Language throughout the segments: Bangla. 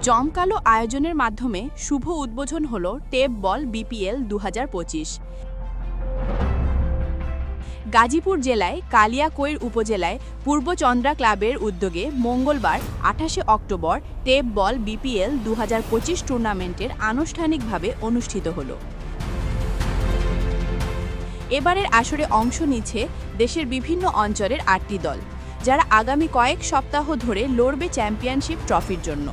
জমকালো আয়োজনের মাধ্যমে শুভ উদ্বোধন হল টেপ বল বিপিএল দু হাজার পঁচিশ। গাজীপুর জেলায় কালিয়াকৈর উপজেলায় পূর্বচন্দ্রা ক্লাবের উদ্যোগে মঙ্গলবার আঠাশে অক্টোবর টেপ বল বিপিএল দু হাজার পঁচিশ টুর্নামেন্টের আনুষ্ঠানিকভাবে অনুষ্ঠিত হল। এবারের আসরে অংশ নিচ্ছে দেশের বিভিন্ন অঞ্চলের আটটি দল, যারা আগামী কয়েক সপ্তাহ ধরে লড়বে চ্যাম্পিয়নশিপ ট্রফির জন্য।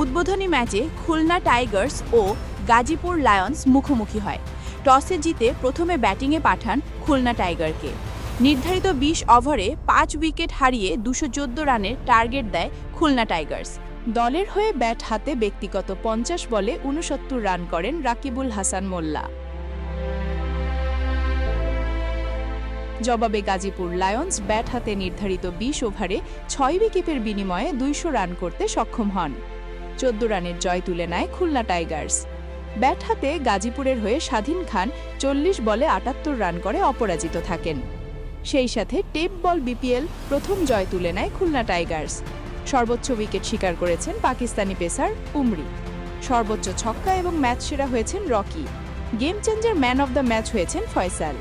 উদ্বোধনী ম্যাচে খুলনা টাইগার্স ও গাজীপুর লায়ন্স মুখোমুখি হয়। টসে জিতে প্রথমে ব্যাটিংয়ে পাঠান খুলনা টাইগারকে। নির্ধারিত বিশ ওভারে পাঁচ উইকেট হারিয়ে দুশো রানের টার্গেট দেয় খুলনা টাইগার্স। দলের হয়ে ব্যাট হাতে ব্যক্তিগত পঞ্চাশ বলে উনসত্তর রান করেন রাকিবুল হাসান মোল্লা। জবাবে গাজীপুর লায়ন্স ব্যাট হাতে নির্ধারিত বিশ ওভারে ছয় উইকেটের বিনিময়ে দুইশো রান করতে সক্ষম হন। চোদ্দ রানের জয় তুলে নেয় খুলনা টাইগার্স। ব্যাট হাতে গাজীপুরের হয়ে স্বাধীন খান চল্লিশ বলে আটাত্তর রান করে অপরাজিত থাকেন। সেই সাথে টেপ বল বিপিএল প্রথম জয় তুলে নেয় খুলনা টাইগার্স। সর্বোচ্চ উইকেট শিকার করেছেন পাকিস্তানি পেসার উমরি। সর্বোচ্চ ছক্কা এবং ম্যাচ সেরা হয়েছেন Rocky. Game changer man of the match হয়েছেন ফয়সাল।